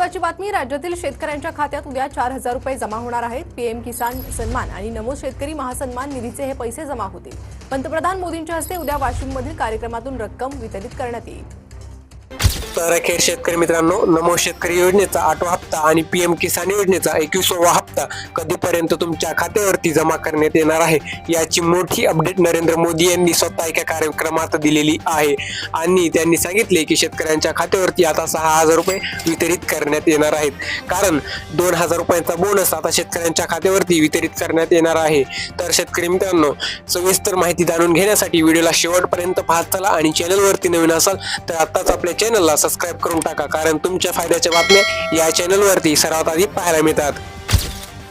महत्वाची बातमी राज्यातील शेतकऱ्यांच्या खात्यात उद्या चार हजार रुपये जमा होणार आहेत. पीएम किसान सन्मान आणि नमो शेतकरी महासन्मान निधीचे हे पैसे जमा होतील. पंतप्रधान मोदींच्या हस्ते उद्या वाशिममधील कार्यक्रमातून रक्कम वितरित करण्यात येईल. तर अखेर शेतकरी मित्रांनो नमो शेतकरी योजनेचा आठवा हप्ता आणि पीएम किसान योजनेचा एकविसावा हप्ता कधीपर्यंत तुमच्या खात्यावरती जमा करण्यात येणार आहे? याची मोठी अपडेट नरेंद्र मोदी यांनी स्वतः एका कार्यक्रमात दिलेली आहे. आणि त्यांनी सांगितले की शेतकऱ्यांच्या खात्यावरती आता सहा हजार रुपये वितरित करण्यात येणार आहेत. कारण दोन हजार रुपयांचा बोनस आता शेतकऱ्यांच्या खात्यावरती वितरित करण्यात येणार आहे. तर शेतकरी मित्रांनो सविस्तर माहिती जाणून घेण्यासाठी व्हिडिओला शेवटपर्यंत पाहत चला आणि चॅनलवरती नवीन असाल तर आत्ताच आपल्या चॅनलला सबस्क्राईब करून टाका कारण तुमच्या फायद्याच्या बातम्या या चॅनलवरती सर्वात आधी पाहायला मिळतात.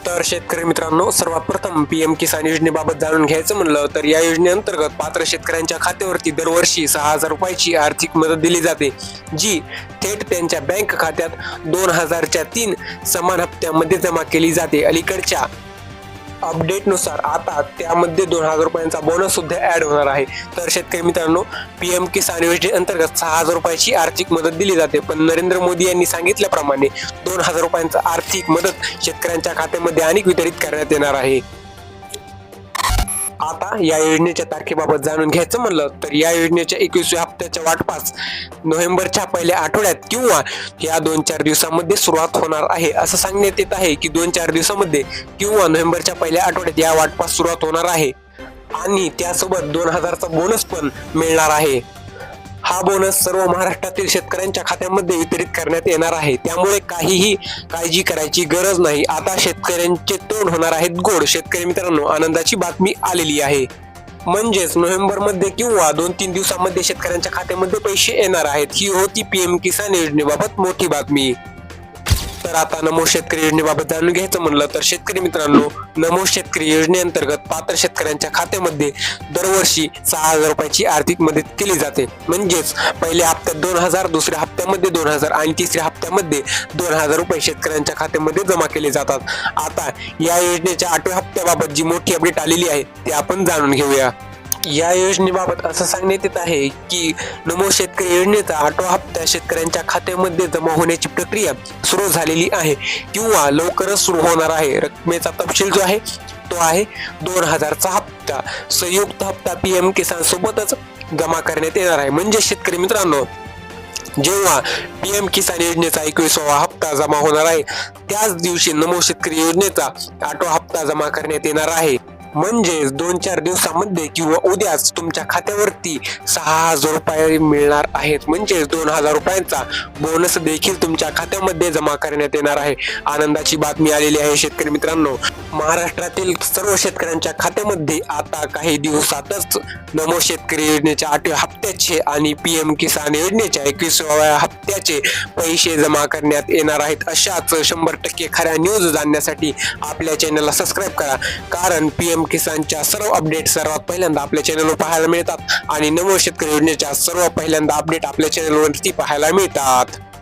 तर शेतकरी मित्रांनो सर्वात प्रथम पीएम किसान योजनेबाबत जाणून घ्यायचं म्हणलं तर या योजनेअंतर्गत पात्र शेतकऱ्यांच्या खात्यावरती दरवर्षी सहा हजार रुपयाची आर्थिक मदत दिली जाते जी थेट त्यांच्या बँक खात्यात दोन हजारच्या तीन समान हप्त्यामध्ये जमा केली जाते. अलीकडच्या अपडेटनुसार आता त्यामध्ये दोन हजार रुपयांचा बोनस सुद्धा ऍड होणार आहे. तर शेतकरी मित्रांनो पी एम किसान योजनेअंतर्गत सहा हजार रुपयाची आर्थिक मदत दिली जाते. पण नरेंद्र मोदी यांनी सांगितल्याप्रमाणे दोन हजार रुपयांचा आर्थिक मदत शेतकऱ्यांच्या खात्यामध्ये अनेक वितरित करण्यात येणार आहे. या योजनेच्या तारखेबाबत जाणून घ्यायचं म्हणलं तर या योजनेच्या एकवीसव्या हप्त्याच्या वाटपास नोव्हेंबरच्या पहिल्या आठवड्यात किंवा या दोन चार दिवसामध्ये सुरुवात होणार आहे. असं सांगण्यात येत आहे की दोन चार दिवसामध्ये किंवा नोव्हेंबरच्या पहिल्या आठवड्यात या वाटपास सुरुवात होणार आहे. आणि त्यासोबत दोन हजारचा बोनस पण मिळणार आहे. हा बोनस सर्व महाराष्ट्रातील शेतकऱ्यांच्या खात्यामध्ये वितरित करण्यात येणार आहे. त्यामुळे काहीही काळजी करायची गरज नाही. आता शेतकऱ्यांचे तोंड होणार आहेत गोड. शेतकरी मित्रांनो आनंदाची बातमी आलेली आहे. म्हणजेच नोव्हेंबरमध्ये किंवा दोन तीन दिवसामध्ये शेतकऱ्यांच्या खात्यामध्ये पैसे येणार आहेत. ही होती पीएम किसान योजनेबाबत मोठी बातमी. तर आता नमो शेतकरी योजनेबाबत जाणून घ्यायचं म्हणलं तर शेतकरी मित्रांनो नमो शेतकरी योजनेअंतर्गत पात्र शेतकऱ्यांच्या खात्यामध्ये दरवर्षी सहा हजार रुपयाची आर्थिक मदत केली जाते. म्हणजेच पहिल्या हप्त्यात दोन हजार दुसऱ्या हप्त्यामध्ये दोन हजार आणि तिसऱ्या हप्त्यामध्ये दोन हजार रुपये शेतकऱ्यांच्या खात्यामध्ये जमा केले जातात. आता या योजनेच्या आठव्या हप्त्याबाबत जी मोठी अपडेट आलेली आहे ती आपण जाणून घेऊया. या योजनेबाबत असं सांगण्यात येत आहे की नमो शेतकरी योजनेचा आठवा हप्ता शेतकऱ्यांच्या खात्यामध्ये जमा होण्याची प्रक्रिया सुरू झालेली आहे किंवा लवकरच सुरू होणार आहे. रकमेचा तपशील जो आहे तो आहे दोन हजारचा हप्ता. संयुक्त हप्ता पीएम किसान सोबतच जमा करण्यात येणार आहे. म्हणजे शेतकरी मित्रांनो जेव्हा पी एम किसान योजनेचा एकविसावा हप्ता जमा होणार आहे त्याच दिवशी नमो शेतकरी योजनेचा आठवा हप्ता जमा करण्यात येणार आहे. म्हणजेच दोन चार दिवसामध्ये किंवा उद्याच तुमच्या खात्यावरती सहा हजार रुपये मिळणार आहेत. म्हणजेच दोन हजार रुपयांचा बोनस देखील तुमच्या खात्यामध्ये जमा करण्यात येणार आहे. आनंदाची बातमी आलेली आहे शेतकरी मित्रांनो. महाराष्ट्रातील सर्व शेतकऱ्यांच्या खात्यामध्ये आता काही दिवसातच नमो शेतकरी योजनेच्या आठव्या हप्त्याचे आणि पी एम किसान योजनेच्या एकविसाव्या हप्त्याचे पैसे जमा करण्यात येणार आहेत. अशाच शंभर टक्के खऱ्या न्यूज जाणण्यासाठी आपल्या चॅनलला सबस्क्राईब करा. कारण पी एम किसानच्या सर्व अपडेट सर्वात पहिल्यांदा आपल्या चॅनलवर पाहायला मिळतात आणि नमो शेतकरी योजनेच्या सर्व पहिल्यांदा अपडेट आपल्या चॅनलवरती पाहायला मिळतात.